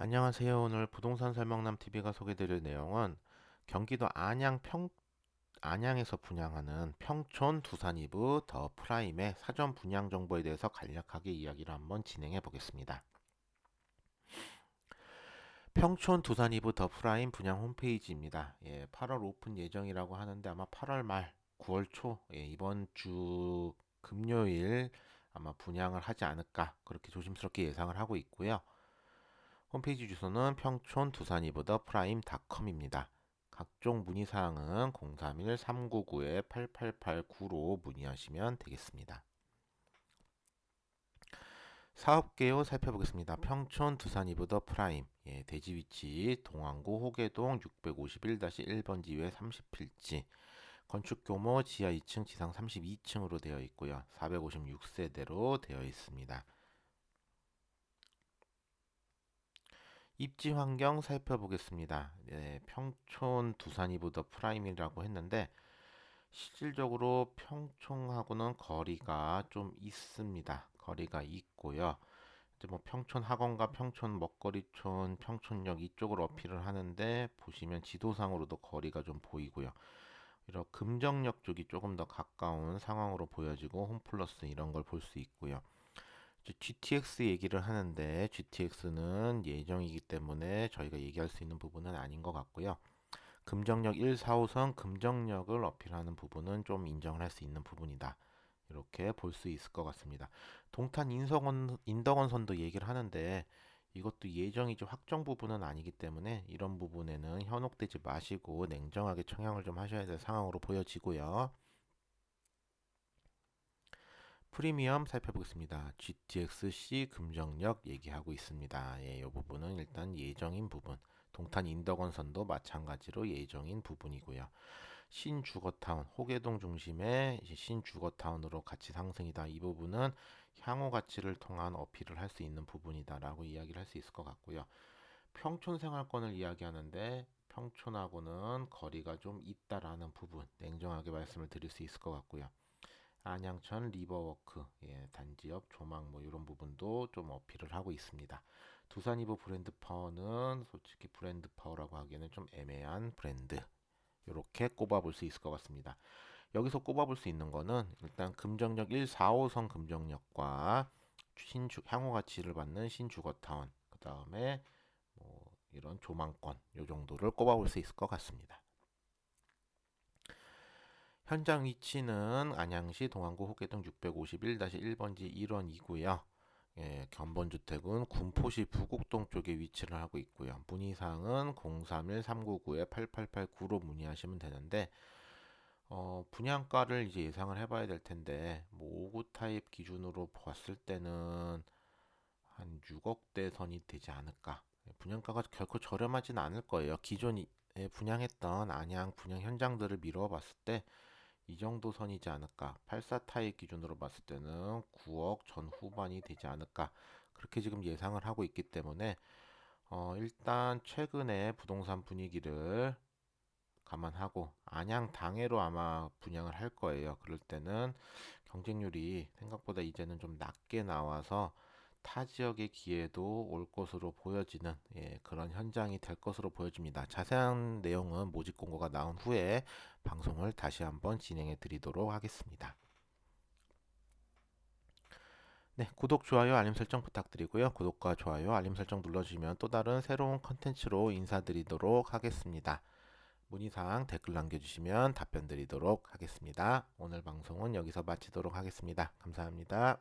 안녕하세요. 오늘 부동산 설명남 TV가 소개드릴 내용은 경기도 안양 평 안양에서 분양하는 평촌 두산 이브 더 프라임의 사전 분양 정보에 대해서 간략하게 이야기를 한번 진행해 보겠습니다. 평촌 두산 이브 더 프라임 분양 홈페이지입니다. 예, 8월 오픈 예정이라고 하는데 아마 8월 말, 9월 초 예, 이번 주 금요일 아마 분양을 하지 않을까 그렇게 조심스럽게 예상을 하고 있고요. 홈페이지 주소는 평촌 두산이보다 프라임닷컴입니다. 각종 문의사항은 031-399-8889로 문의하시면 되겠습니다. 사업 개요 살펴보겠습니다. 평촌 두산이보다 프라임 예, 대지 위치 동안구 호계동 651-1번지 외 30필지 건축 규모 지하 2층 지상 32층으로 되어 있고요. 456세대로 되어 있습니다. 입지 환경 살펴보겠습니다. 네, 평촌 두산이보다 프라임이라고 했는데 실질적으로 평촌하고는 거리가 좀 있습니다. 거리가 있고요. 이제 뭐 평촌 학원과 평촌 먹거리촌, 평촌역 이쪽을 어필을 하는데 보시면 지도상으로도 거리가 좀 보이고요. 이런 금정역 쪽이 조금 더 가까운 상황으로 보여지고 홈플러스 이런 걸 볼 수 있고요. GTX 얘기를 하는데 GTX는 예정이기 때문에 저희가 얘기할 수 있는 부분은 아닌 것 같고요. 금정역 1, 4호선 금정역을 어필하는 부분은 좀 인정을 할 수 있는 부분이다. 이렇게 볼 수 있을 것 같습니다. 동탄 인석원, 인덕원선도 얘기를 하는데 이것도 예정이지 확정 부분은 아니기 때문에 이런 부분에는 현혹되지 마시고 냉정하게 청약을 좀 하셔야 될 상황으로 보여지고요. 프리미엄 살펴보겠습니다. GTX-C 금정역 얘기하고 있습니다. 예, 이 부분은 일단 예정인 부분. 동탄 인덕원선도 마찬가지로 예정인 부분이고요. 신주거타운, 호계동 중심의 신주거타운으로 가치 상승이다. 이 부분은 향후 가치를 통한 어필을 할 수 있는 부분이다라고 이야기를 할 수 있을 것 같고요. 평촌 생활권을 이야기하는데 평촌하고는 거리가 좀 있다라는 부분 냉정하게 말씀을 드릴 수 있을 것 같고요. 안양천 리버워크 예, 단지역 조망 뭐 이런 부분도 좀 어필을 하고 있습니다. 두산 이브 브랜드 파워는 솔직히 브랜드 파워라고 하기에는 좀 애매한 브랜드 이렇게 꼽아볼 수 있을 것 같습니다. 여기서 꼽아볼 수 있는 거는 일단 금정역 1, 4호선 금정역과 신주 향후 가치를 받는 신주거타운 그 다음에 뭐 이런 조망권 요 정도를 꼽아볼 수 있을 것 같습니다. 현장 위치는 안양시 동안구 호계동 651-1번지 1원이고요. 예, 견본주택은 군포시 부곡동 쪽에 위치를 하고 있고요. 문의사항은 031-399-8889로 문의하시면 되는데 어, 분양가를 이제 예상을 해봐야 될 텐데 뭐 5구 타입 기준으로 봤을 때는 한 6억대 선이 되지 않을까. 예, 분양가가 결코 저렴하진 않을 거예요. 기존에 분양했던 안양 분양 현장들을 미뤄 봤을 때 이 정도 선이지 않을까. 84 타입 기준으로 봤을 때는 9억 전후반이 되지 않을까. 그렇게 지금 예상을 하고 있기 때문에 어, 일단 최근에 부동산 분위기를 감안하고 안양 당해로 아마 분양을 할 거예요. 그럴 때는 경쟁률이 생각보다 이제는 좀 낮게 나와서 타 지역의 기회도 올 것으로 보여지는 예, 그런 현장이 될 것으로 보여집니다. 자세한 내용은 모집 공고가 나온 후에 방송을 다시 한번 진행해 드리도록 하겠습니다. 네, 구독, 좋아요, 알림 설정 부탁드리고요. 구독과 좋아요, 알림 설정 눌러주시면 또 다른 새로운 컨텐츠로 인사드리도록 하겠습니다. 문의사항 댓글 남겨주시면 답변 드리도록 하겠습니다. 오늘 방송은 여기서 마치도록 하겠습니다. 감사합니다.